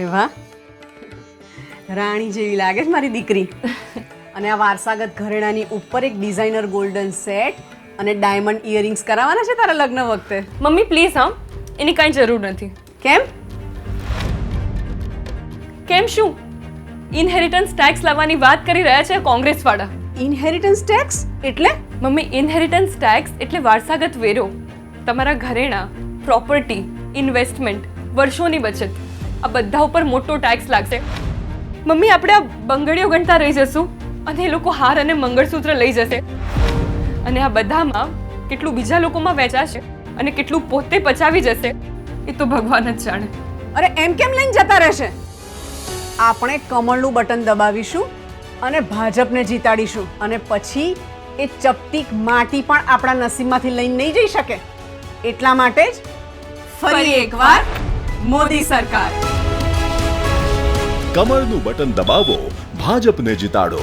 વાહ. રાણી જેવી લાગે છે મારી દીકરી. અને આ વારસાગત ઘરેણાની ઉપર એક ડિઝાઇનર ગોલ્ડન સેટ અને ડાયમંડ ઇયરિંગ્સ કરાવવાના છે તારા લગ્ન વખતે? મમ્મી પ્લીઝ હા. એની કાંઈ જરૂર નથી. કેમ? કેમ શું? ઇનહેરિટન્સ ટેક્સ લાવવાની વાત કરી રહ્યા છે કોંગ્રેસવાળા. ઇનહેરિટન્સ ટેક્સ એટલે? મમ્મી ઇનહેરિટન્સ ટેક્સ એટલે વારસાગત વેરો. તમારા ઘરેણા પ્રોપર્ટી ઇન્વેસ્ટમેન્ટ વર્ષોની બચત. આ બધા ઉપર મોટો ટેક્સ લાગશે. મમ્મી આપણે આ બંગડીઓ ગણતા રહી જશું અને એ લોકો હાર અને મંગળસૂત્ર લઈ જશે. અને આ બધામાં કેટલું બીજા લોકોમાં વેચાશે અને કેટલું પોતે પચાવી જશે એ તો ભગવાન જ જાણે. અરે એમ કેમ લઈને જતા રહેશે? આપણે કમળનું બટન દબાવીશું અને ભાજપને જીતાડીશું અને પછી એ ચપટીક માટી પણ આપણા નસીબમાંથી લઈને નહીં જઈ શકે. એટલા માટે જ ફરી એકવાર મોદી સરકાર. કમળનું બટન દબાવો ભાજપને જીતાડો.